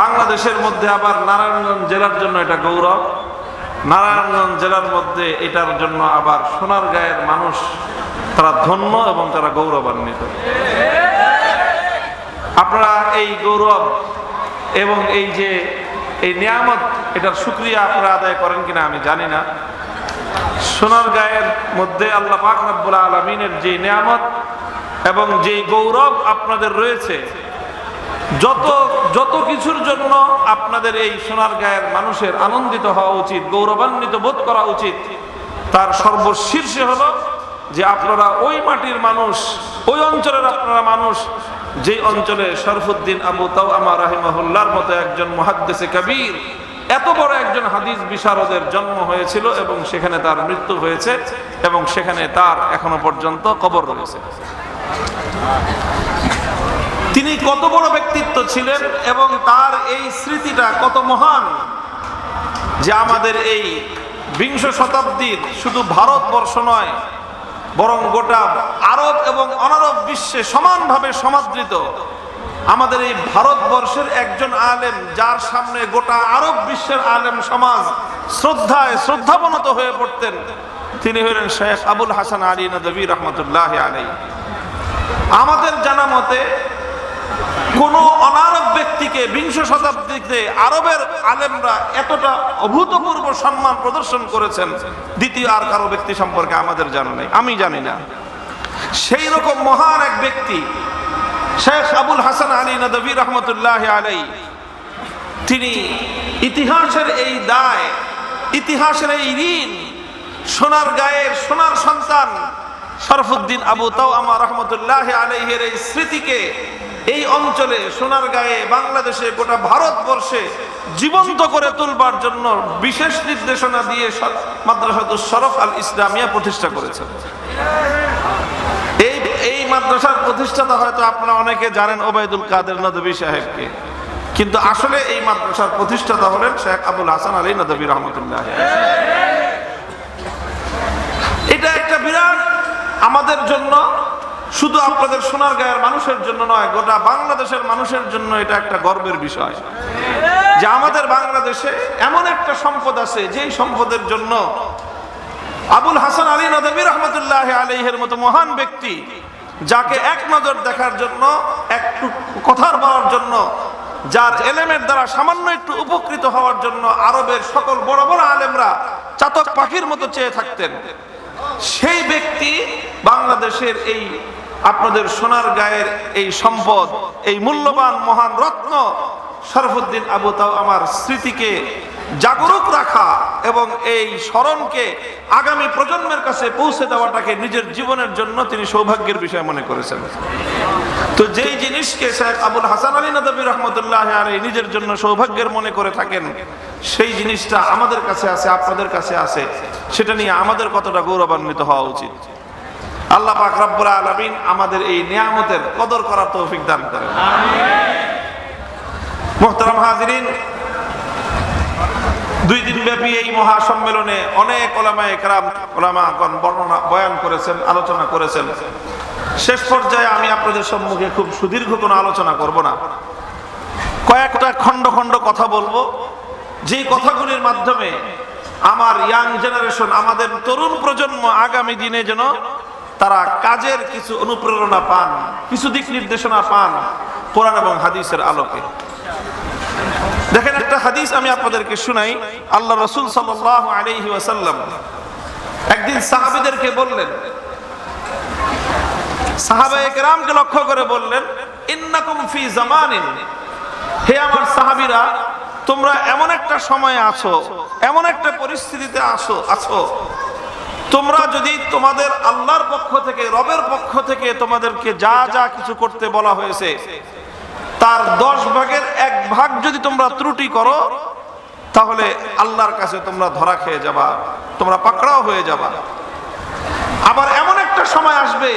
বাংলাদেশের মধ্যে আবার নারায়ণগঞ্জ জেলার জন্য এটা গৌরব। নারায়ণগঞ্জ জেলার মধ্যে এটার জন্য আবার সোনার গায়ের মানুষ, তারা ধন্য এবং তারা গৌরবান্বিত। আপনারা এই গৌরব এবং এই যে এই নিয়ামত, এটার সুক্রিয়া আপনারা আদায় করেন কিনা আমি জানি না। সোনার গায়ের মধ্যে আল্লাহ পাক রব্বুল আলমিনের যে নিয়ামত এবং যে গৌরব আপনাদের রয়েছে যত যত কিছুর জন্য আপনাদের এই সোনার গায়ের মানুষের আনন্দিত হওয়া উচিত, গৌরবান্বিত বোধ করা উচিত, তার সর্বশীর্ষে হলো যে আপনারা ওই মাটির মানুষ, ওই অঞ্চলের আপনারা মানুষ, যেই অঞ্চলে শরফুদ্দিন আবু তাও আমার রাহিমাহুল্লার মতো একজন মহাদ্দেশে কবির, এত বড় একজন হাদিস বিশারদের জন্ম হয়েছিল এবং সেখানে তার মৃত্যু হয়েছে এবং সেখানে তার এখনও পর্যন্ত কবর রয়েছে। তিনি কত বড় ব্যক্তিত্ব ছিলেন এবং তার এই স্মৃতিটা কত মহান যে আমাদের এই বিংশ শতাব্দীর শুধু ভারতবর্ষ নয়, বরং গোটা আরব এবং অনারব বিশ্বে সমানভাবে সমাদৃত আমাদের এই ভারতবর্ষের একজন আলেম, যার সামনে গোটা আরব বিশ্বের আলেম সমাজ শ্রদ্ধায় শ্রদ্ধাবনত হয়ে পড়তেন, তিনি হলেন শেখ আবুল হাসান আলী নদী রহমতুল্লাহ আলী আমাদের জানা মতে কোন অনারব ব্যক্তিকে বিংশ শতাব্দীতে আরবের আলেমরা এতটা অভূতপূর্ব সম্মান প্রদর্শন করেছেন, দ্বিতীয় আর কারও ব্যক্তি সম্পর্কে আমাদের জানা নেই, আমি জানি না। সেই রকম মহান এক ব্যক্তি, শেখ আবুল হাসান আলী নদী রহমতুল্লাহ আলাই, তিনি ইতিহাসের এই দায়, ইতিহাসের এই ঋণ, সোনার গায়ের সোনার সন্তান, শরফুদ্দিন আবু তাও আমার রহমতুল্লাহ আলাইহের এই স্মৃতিকে এই অঞ্চলে সোনার গায়ে বাংলাদেশে, গোটা ভারতবর্ষে জীবন্ত করে তুলবার জন্য বিশেষ নির্দেশনা দিয়ে মাদ্রাসাতুল শরফ আল ইসলামিয়া প্রতিষ্ঠা করেছেন এই এই মাদ্রাসার প্রতিষ্ঠাতা হয়তো আপনারা অনেকে জানেন ওবায়দুল কাদের নদবী সাহেবকে। কিন্তু আসলে এই মাদ্রাসার প্রতিষ্ঠাতা হলেন শেখ আবুল হাসান আলী নদবী রহমতুল্লাহ। এটা একটা বিরাট আমাদের জন্য শুধু আপনাদের সোনার গায়ের মানুষের জন্য নয়, গোটা বাংলাদেশের মানুষের জন্য এটা একটা গর্বের বিষয়। যে আমাদের বাংলাদেশে এমন একটা সম্পদ আছে, যেই সম্পদের জন্য আবুল হাসান আলী নদী রহমতুল্লাহ আলহের মতো মহান ব্যক্তি, যাকে এক নজর দেখার জন্য একটু কথার বলার জন্য, যার এলেমের দ্বারা সামান্য একটু উপকৃত হওয়ার জন্য আরবের সকল বড় বড় আলেমরা চাতক পাখির মতো চেয়ে থাকতেন। সেই ব্যক্তি বাংলাদেশের এই আপনাদের সোনার গায়ের এই সম্পদ, এই মূল্যবান মহান রত্ন শরফুদ্দিন আবু তাও আমার স্মৃতিকে জাগরুক রাখা এবং এই স্মরণকে আগামী প্রজন্মের কাছে পৌঁছে দেওয়াটাকে নিজের জীবনের জন্য তিনি সৌভাগ্যের বিষয় মনে করেছেন। তো যেই জিনিসকে শেখ আবুল হাসান আলী নদী রহমতুল্লাহ আলী নিজের জন্য সৌভাগ্যের মনে করে থাকেন, সেই জিনিসটা আমাদের কাছে আছে, আপনাদের কাছে আছে, সেটা নিয়ে আমাদের কতটা গৌরবান্বিত হওয়া উচিত। আল্লাহ পাক আলামিন আমাদের এই নিয়ামতের কদর করার তৌফিক দান করেন। মোহতারাম হাজিরিন, দুই দিন ব্যাপী এই মহাসম্মেলনে অনেক ওলামা একরাম, ওলামাগণ বর্ণনা, বয়ান করেছেন, আলোচনা করেছেন। শেষ পর্যায়ে আমি আপনাদের সম্মুখে খুব সুদীর্ঘ কোনো আলোচনা করব না। কয়েকটা খণ্ড খণ্ড কথা বলব। যে কথাগুলির মাধ্যমে আমার ইয়াং জেনারেশন, আমাদের তরুণ প্রজন্ম আগামী দিনে যেন তারা কাজের কিছু অনুপ্রেরণা পান, কিছু দিক নির্দেশনা পান কোরআন এবং হাদিসের আলোকে। দেখেন একটা হাদিস আমি আপনাদেরকে শুনাই। আল্লাহ রসুল ওয়াসাল্লাম একদিন সাহাবিদেরকে বললেন সাহাবা লক্ষ্য করে বললেন ফি জামানিন। হে আমার সাহাবিরা, তোমরা এমন একটা সময়ে আছো, এমন একটা পরিস্থিতিতে আসো আছো। তোমরা যদি তোমাদের আল্লাহর পক্ষ থেকে, রবের পক্ষ থেকে তোমাদেরকে যা যা কিছু করতে বলা হয়েছে, তার দশ ভাগের এক ভাগ যদি তোমরা ত্রুটি করো, তাহলে আল্লাহর কাছে তোমরা ধরা খেয়ে যাবা, তোমরা পাকড়াও হয়ে যাবা। আবার এমন একটা সময় আসবে,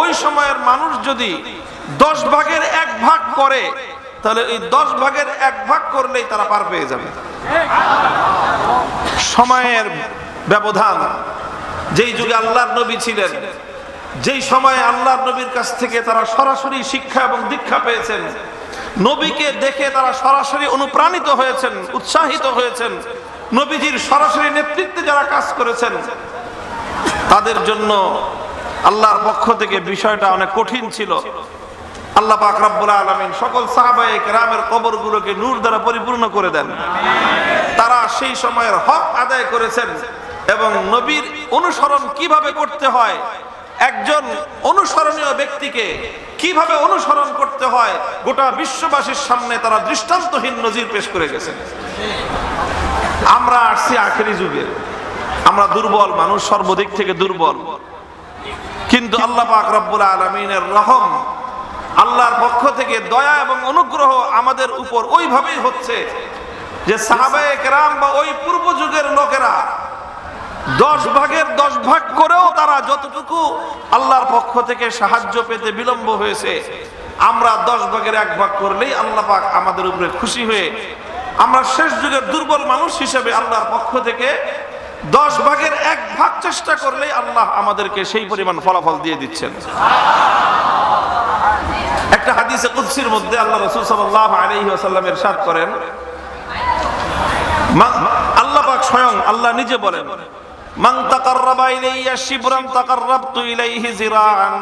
ওই সময়ের মানুষ যদি দশ ভাগের এক ভাগ করে, তাহলে এই দশ ভাগের এক ভাগ করলেই তারা পার পেয়ে যাবে। সময়ের ব্যবধান। যেই যুগে আল্লাহর নবী ছিলেন, যেই সময়ে আল্লাহর নবীর কাছ থেকে তারা সরাসরি শিক্ষা এবং দীক্ষা পেয়েছেন, নবীকে দেখে তারা সরাসরি অনুপ্রাণিত হয়েছেন, উৎসাহিত হয়েছেন, নবীজির সরাসরি নেতৃত্বে যারা কাজ করেছেন, তাদের জন্য আল্লাহর পক্ষ থেকে বিষয়টা অনেক কঠিন ছিল। আল্লাহ পাক রব্বুল আলামিন সকল সাহাবায়ে কেরামের কবরগুলোকে নূর দ্বারা পরিপূর্ণ করে দেন। তারা সেই সময়ের হক আদায় করেছেন। এবং নবীর অনুসরণ কীভাবে করতে হয়, একজন অনুসরণীয় ব্যক্তিকে কীভাবে অনুসরণ করতে হয়, গোটা বিশ্ববাসীর সামনে তারা দৃষ্টান্তহীন নজির পেশ করে গেছেন আমরা আসছি আখেরি যুগে। আমরা দুর্বল মানুষ, সর্বদিক থেকে দুর্বল। কিন্তু আল্লাহ পাক রব্বুল আলমিনের রহম আল্লাহর পক্ষ থেকে দয়া এবং অনুগ্রহ আমাদের উপর ওইভাবেই হচ্ছে যে সাহাবায়ে কেরাম বা ওই পূর্ব যুগের লোকেরা দশ ভাগের দশ ভাগ করেও তারা যতটুকু আল্লাহর পক্ষ থেকে সাহায্য পেতে বিলম্ব হয়েছে, আমরা দশ ভাগের এক ভাগ করলেই আল্লাহ পাক আমাদের উপরে খুশি হয়ে আমরা শেষ যুগের দুর্বল মানুষ হিসেবে আল্লাহর পক্ষ থেকে দশ ভাগের এক ভাগ চেষ্টা করলেই আল্লাহ আমাদেরকে সেই পরিমাণ ফলাফল দিয়ে দিচ্ছেন। একটা হাদিসে কুদসির মধ্যে আল্লাহ রসুল সাল্লাহ আলাইহি ওয়াসাল্লাম ইরশাদ করেন আল্লাহ পাক স্বয়ং আল্লাহ নিজে বলেন তাকাররাবা ইলাইয়া শিবরান তাকাররাবতু ইলাইহি জিরাআন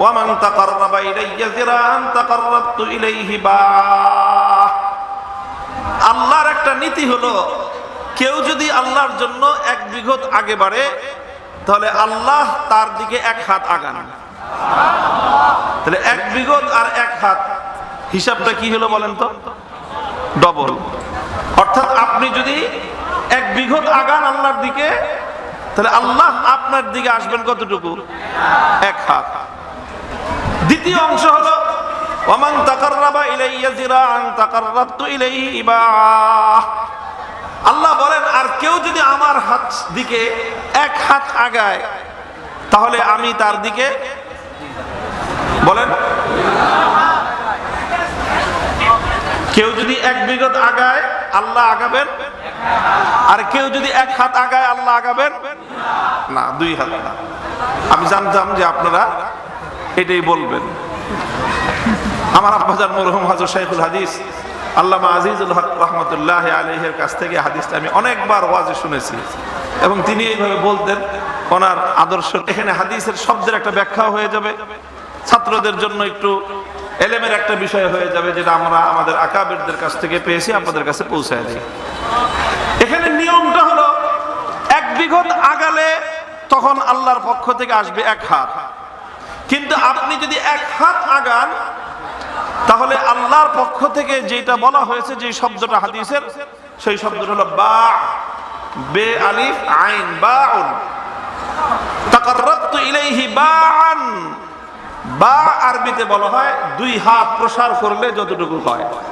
ওয়া মান তাকাররাবা ইলাইয়া জিরাআন তাকাররাবতু ইলাইহি বা। আল্লাহর একটা নীতি হলো, কেউ যদি আল্লাহর জন্য এক বিঘত আগে বাড়ে, তাহলে আল্লাহ তার দিকে এক হাত আগান। তাহলে এক বিঘত আর এক হাত, হিসাবটা কি হলো বলেন তো? ডবল। অর্থাৎ আপনি যদি এক বিঘত আগান আল্লাহর দিকে তাহলে আল্লাহ আপনার দিকে আসবেন কতটুকু? এক হাত। দ্বিতীয় অংশ হলো ওমান তাকাররাবা ইলাইয়া জিরাআন তাকাররাবতু ইলাইহি ইবা। আল্লাহ বলেন, আর কেউ যদি আমার হাত দিকে এক হাত আগায়, তাহলে আমি তার দিকে বলেন। কেউ যদি এক বিগত আগায়, আল্লাহ আগাবেন। আর কেউ যদি এক হাত আগায়, আল্লাহ আগাবেন। না, দুই হাত না। আমি জানতাম যে আপনারা এটাই বলবেন। আমার আব্বাজান মরহুম হাজর শাইখুল হাদিস, আল্লামা আজিজুল হক রহমতুল্লাহ আলহের কাছ থেকে হাদিসটা আমি অনেকবার ওয়াজে শুনেছি। এবং তিনি এইভাবে বলতেন, ওনার আদর্শ এখানে হাদিসের শব্দের একটা ব্যাখ্যা হয়ে যাবে। ছাত্রদের জন্য একটু এলেমের একটা বিষয় হয়ে যাবে, যেটা আমরা আমাদের আকাবেরদের কাছ থেকে পেয়েছি, আপনাদের কাছে পৌঁছায় দিই এখানে নিয়মটা হলো এক বিঘত আগালে তখন আল্লাহর পক্ষ থেকে আসবে এক হাত। কিন্তু আপনি যদি এক হাত আগান, তাহলে আল্লাহর পক্ষ থেকে যেটা বলা হয়েছে যে শব্দটা হাদিসের, সেই শব্দটা হলো বা, বে, আলিফ, আইন বাউন তাকাররাবতু ইলাইহি বাআন। বা আরবিতে বলা হয়, দুই হাত প্রসার করলে যতটুকু হয়।